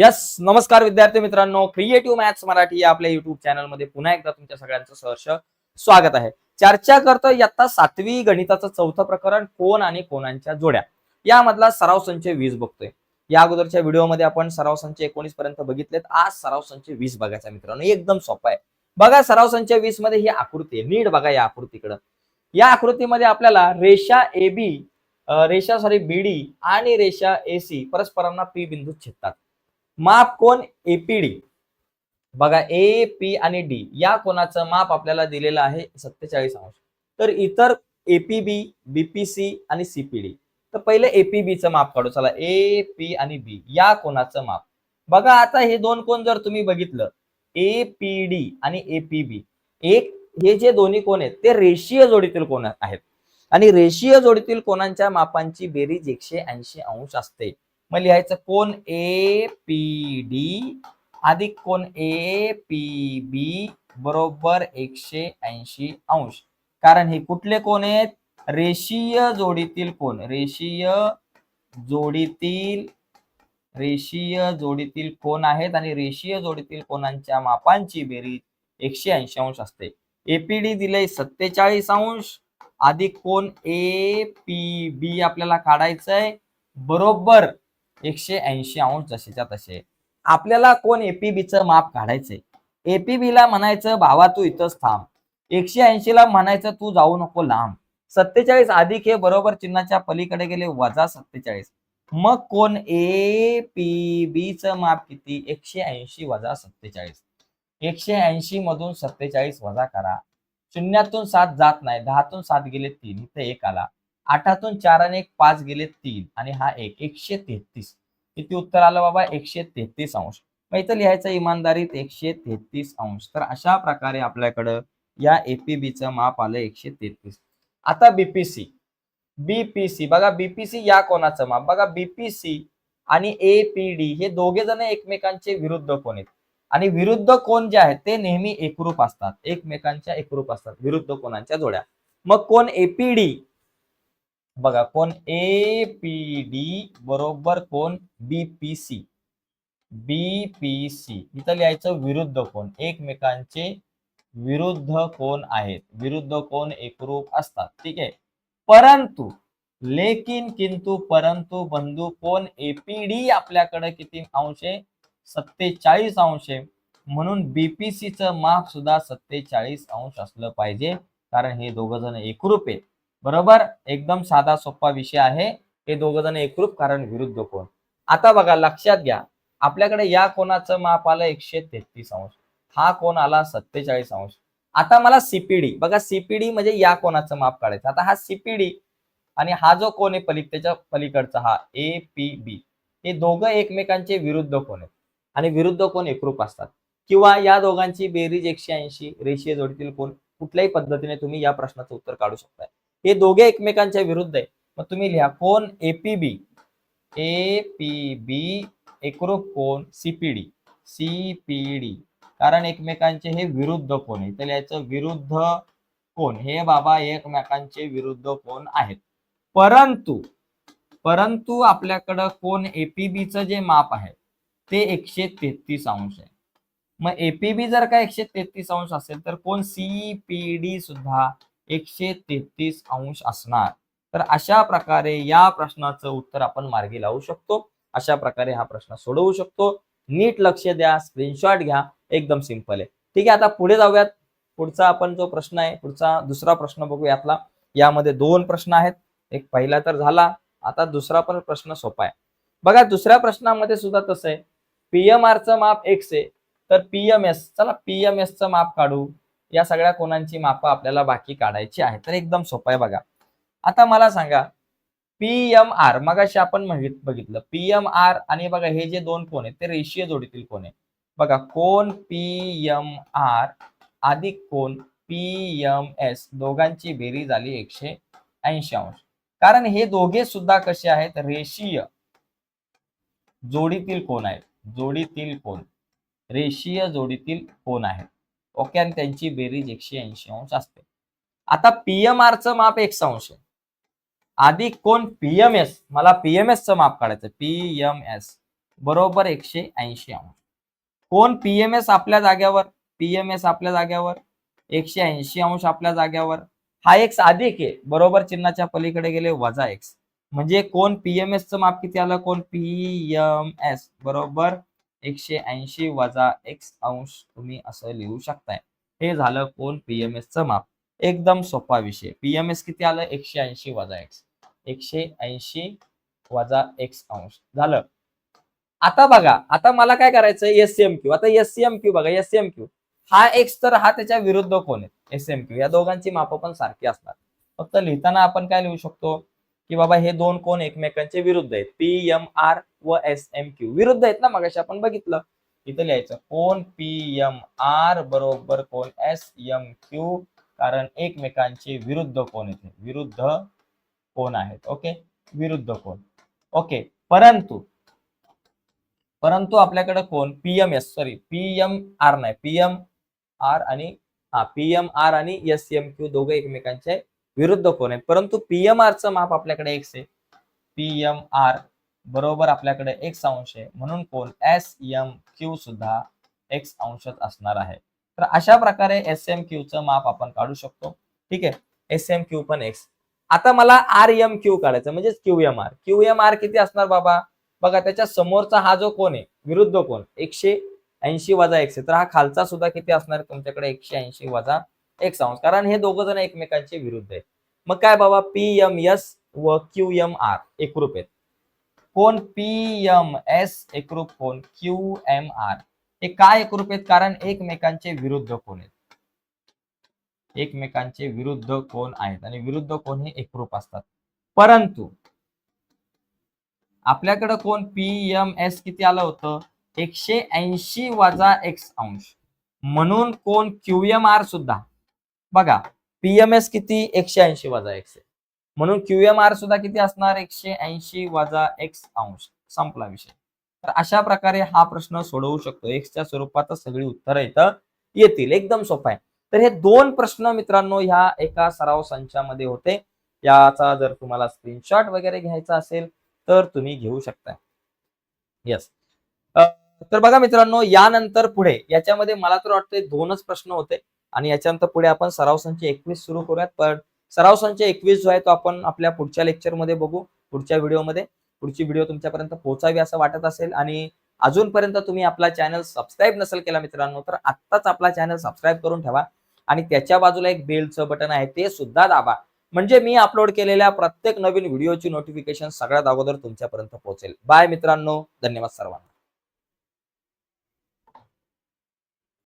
Yes नमस्कार विद्यार्थी मित्रांनो क्रिएटिव्ह मॅथ्स मराठी या आपल्या युट्यूब चॅनलमध्ये पुन्हा एकदा तुमच्या सगळ्यांचं सहर्ष स्वागत आहे. चर्चा करतो इयत्ता सातवी गणिताचं चौथं प्रकरण कोण आणि कोणांच्या जोड्या? यामधला सराव संच वीस बघतोय. या अगोदरच्या व्हिडिओमध्ये आपण सराव संच एकोणीस पर्यंत बघितलेत. आज सराव संच वीस बघायचा मित्रांनो एकदम सोपा आहे. बघा सराव संच वीसमध्ये ही आकृती आहे. नीट बघा या आकृतीकडं. या आकृतीमध्ये आपल्याला रेषा ए बी रेषा सॉरी बीडी आणि रेषा एसी परस्परांना पी बिंदू छेदतात. माप कोण? एपीडी बघा ए पी आणि डी या कोणाचं माप आपल्याला दिलेलं आहे? सत्तेचाळीस अंश. तर इतर एपीबी बीपीसी आणि सीपीडी तर पहिले एपीबीचं माप काढू. चला ए पी आणि बी या कोणाचं माप. बघा आता हे दोन कोण जर तुम्ही बघितलं ए पी डी आणि एपीबी एक हे जे दोन्ही कोण आहेत ते रेषीय जोडीतील कोण आहेत? आणि रेषीय जोडीतील कोणांच्या मापांची बेरीज एकशे ऐंशी अंश असते. मग लिहायचं कोण? ए पी डी अधिक कोण? ए पी बी बरोबर एकशे ऐंशी अंश. कारण हे कुठले कोण आहेत? रेषीय जोडीतील कोण? रेषीय जोडीतील रेषीय जोडीतील कोण आहेत? आणि रेषीय जोडीतील कोणांच्या मापांची बेरीज एकशे ऐंशी अंश असते. एपीडी दिलंय सत्तेचाळीस अंश. अधिक कोण? ए पी बी आपल्याला काढायचंय. बरोबर एकशे ऐंशी अंश जसेच्या तसे. आपल्याला कोण एपीबीचं माप काढायचंय? एपीबी ला म्हणायचं भावा तू इथंच थांब. एकशे ऐंशी ला म्हणायचं तू जाऊ नको लांब. सत्तेचाळीस अधिक हे बरोबर चिन्हाच्या पलीकडे गेले वजा सत्तेचाळीस. मग कोण? ए पी बी च माप किती? एकशे ऐंशी वजा सत्तेचाळीस. एकशे ऐंशी मधून सत्तेचाळीस वजा करा. शून्यातून सात जात नाही दहातून सात गेले तीन इथे एक आला. आठातून चार आणि एक पाच गेले तीन आणि हा एक एकशे तेहतीस. किती उत्तर आलं बाबा? एकशे तेहतीस अंश. मग इथं लिहायचं इमानदारीत एकशे तेहतीस अंश. तर अशा प्रकारे आपल्याकडं या एपीबीचं माप आलं एकशे तेहतीस. आता बीपीसी बीपीसी बघा बीपीसी या कोणाचं माप? बघा बीपीसी आणि एपीडी हे दोघे जण एकमेकांचे विरुद्ध कोण आहेत? आणि विरुद्ध कोण जे आहेत ते नेहमी एकरूप असतात. एकमेकांच्या एकरूप असतात. विरुद्ध कोणांच्या जोड्या? मग कोण एपीडी बघा कोण ए पी डी बरोबर कोण? बीपीसी बीपीसी इथं लिहायचं विरुद्ध कोण? एकमेकांचे विरुद्ध कोण आहेत? विरुद्ध कोण एकरूप असतात. ठीक आहे? परंतु लेकिन किंतु परंतु बंधू कोण? एपीडी आपल्याकडे किती अंश आहे? सत्तेचाळीस अंश आहे. म्हणून बीपीसीचं माप सुद्धा सत्तेचाळीस अंश असलं पाहिजे. कारण हे दोघ जण एकरूप आहेत. बरोबर? एकदम साधा सोपा विषय आहे. हे दोघ जण एकरूप कारण विरुद्ध कोण? आता बघा लक्षात घ्या. आपल्याकडे या कोणाचं माप आलं एकशे तेहतीस अंश. हा कोण आला सत्तेचाळीस अंश. आता मला सीपीडी बघा सीपीडी म्हणजे या कोणाचं माप काढायचं. आता हा सीपीडी आणि हा जो कोण आहे पलीकडच्या पलीकडचा हा ए पी बी हे दोघं एकमेकांचे विरुद्ध कोण आहेत? आणि विरुद्ध कोण एकरूप असतात? किंवा या दोघांची बेरीज एकशे ऐंशी रेषीय जोडीतील कोण? कुठल्याही पद्धतीने तुम्ही या प्रश्नाचं उत्तर काढू शकताय. हे दोघे एकमेकांच्या विरुद्ध आहे. मग तुम्ही लिहा कोण एपीबी ए पी बी एकरूप कोण? सीपीडी सीपीडी कारण एकमेकांचे हे विरुद्ध कोण आहे? तर याचं विरुद्ध कोण? हे बाबा एकमेकांचे विरुद्ध कोण आहेत. परंतु परंतु आपल्याकडं कोण एपीबीचं जे माप आहे ते एकशे तेहतीस अंश आहे. मग एपीबी जर का एकशे तेहतीस अंश असेल तर कोण सीपीडी सुद्धा एकशे तेहतीस अंश असणार. तर अशा प्रकारे या प्रश्नाचं उत्तर आपण मार्गी लावू शकतो. अशा प्रकारे हा प्रश्न सोडवू शकतो. नीट लक्ष द्या स्क्रीनशॉट घ्या एकदम सिंपल आहे. ठीक आहे आता पुढे जाऊयात. पुढचा आपण जो प्रश्न आहे पुढचा दुसरा प्रश्न बघू यातला यामध्ये दोन प्रश्न आहेत. एक पहिला तर झाला आता दुसरा पण प्रश्न सोपा आहे. बघा दुसऱ्या प्रश्नामध्ये सुद्धा तसं आहे. पीएमआरचं माप एक्स आहे. तर पीएमएस चला पीएमएसचं माप काढू. या सगळ्या कोणांची माप आपल्याला बाकी काढायची आहे तर एकदम सोपं आहे बघा. आता मला सांगा पीएमआर मगाशी आपण माहित- बघितलं पीएमआर आणि बघा हे जे दोन कोण आहेत ते रेषीय जोडीतील कोण आहे बघा कोण पीएमआर अधिक कोण पीएमएस दोघांची बेरीज झाली एकशे ऐंशी अंश. कारण हे दोघे सुद्धा कसे आहेत रेषीय जोडीतील कोण आहेत जोडीतील कोण रेषीय जोडीतील कोण आहेत. ओके आणि त्यांची बेरीज एकशे ऐंशी अंश असते. आता पीएमआरचं माप एकशे अंश आहे. आधी कोण पीएमएस मला पीएमएस चं माप काढायचं पीएमएस बरोबर एकशे ऐंशी अंश. कोण पीएमएस आपल्या जाग्यावर? पीएमएस आपल्या जाग्यावर. एकशे ऐंशी अंश आपल्या जाग्यावर. हा एक्स अधिक आहे. बरोबर चिन्हाच्या पलीकडे गेले वजा एक्स म्हणजे कोण पीएमएस चं माप किती आलं? कोण पीएमएस बरोबर एकशे ऐंशी वजा एक्स अंश तुम्ही असं लिहू शकताय. हे झालं कोण? पीएमएसचं माप. एकदम सोपा विषय. पीएमएस किती आलं? एकशे ऐंशी वजा एक्स एकशे ऐंशी वजा एक्स अंश. झालं. आता बघा. आता मला काय करायचं एस एम क्यू आता एस एम क्यू बघा. एस एम क्यू हा एक्स तर हा त्याच्या विरुद्ध कोण आहे? एस एम क्यू या दोघांची माप पण सारखी असतात फक्त लिहिताना आपण काय लिहू शकतो? की बाबा हे दोन कोण एकमेकांचे विरुद्ध आहेत. पी एम आर व एस एम क्यू विरुद्ध आहेत ना मगाशी आपण बघितलं. इथं लिहायचं कोण पी एम आर बरोबर कोण एस एम क्यू कारण एकमेकांचे विरुद्ध कोण येते विरुद्ध कोण आहेत? ओके? विरुद्ध कोण? ओके परंतु परंतु आपल्याकडे कोण? P M S sorry P M R नाही. पीएम आर आणि हा पीएम आर आणि एस एम क्यू दोघे एकमेकांचे विरुद्ध कोण आहेत? परंतु पीएम आर माप आपल्याकडे एक्स आहे. पीएम आर बरोबर आपल्याकडे एक्स अंश आहे. म्हणून कोण? एस एम क्यू सुद्धा एक्स अंशच असणार आहे. तर अशा प्रकारे एस एम क्यूचं माप आपण काढू शकतो. ठीक आहे? एस एम क्यू पण एक्स आता मला आर एम क्यू काढायचं म्हणजे Q M R Q M R किती असणार बाबा? बघा त्याच्या समोरचा हा जो कोण आहे विरुद्ध कोण एकशे ऐंशी वजा एक्स आहे. तर हा खालचा सुद्धा किती असणार? तुमच्याकडे एकशे ऐंशी वजा एक्स अंश. कारण हे दोघ जण एकमेकांचे विरुद्ध आहेत. मग काय बाबा? पी एम एस व क्यू एम आर एकरूप आहेत. कोण पी एम एस एकरूप कोण क्यू एम आर. हे काय एकरूप आहेत? कारण एकमेकांचे विरुद्ध कोण आहेत. एकमेकांचे विरुद्ध कोण आहेत? आणि विरुद्ध कोण हे एकरूप असतात. परंतु आपल्याकडे कोण पी एम एस किती आलं होतं? एकशे ऐंशी वजा एक्स अंश. म्हणून कोण क्यू एम आर सुद्धा. बघा पीएमएस किती? एकशे ऐंशी वजा एक्स आहे. म्हणून क्यूएम आर सुद्धा किती असणार? एकशे ऐंशी वजा एक्स अंश. संपला विषय. तर अशा प्रकारे हा प्रश्न सोडवू शकतो. एक्सच्या स्वरूपात सगळी उत्तरं इथं येतील. एकदम सोपा आहे. तर हे दोन प्रश्न मित्रांनो ह्या एका सराव संचामध्ये होते. याचा जर तुम्हाला स्क्रीनशॉट वगैरे घ्यायचा असेल तर तुम्ही घेऊ शकता. येस तर बघा मित्रांनो यानंतर पुढे. याच्यामध्ये मला तर वाटतंय दोनच प्रश्न होते. आणि याच्यानंतर पुढे आपण सराव संच एकवीस सुरू करूयात. पण सराव संच एकवीस जो आहे तो आपण आपल्या पुढच्या लेक्चरमध्ये बघू पुढच्या व्हिडिओमध्ये पुढची व्हिडिओ तुमच्यापर्यंत पोहोचावी असं वाटत असेल आणि अजूनपर्यंत तुम्ही आपला चॅनल सबस्क्राईब नसेल केला मित्रांनो तर आत्ताच आपला चॅनल सबस्क्राईब करून ठेवा आणि त्याच्या बाजूला एक बेलचं बटन आहे ते सुद्धा दाबा. म्हणजे मी अपलोड केलेल्या प्रत्येक नवीन व्हिडिओची नोटिफिकेशन सगळ्यात अगोदर तुमच्यापर्यंत पोहोचेल. बाय मित्रांनो धन्यवाद सर्वांना.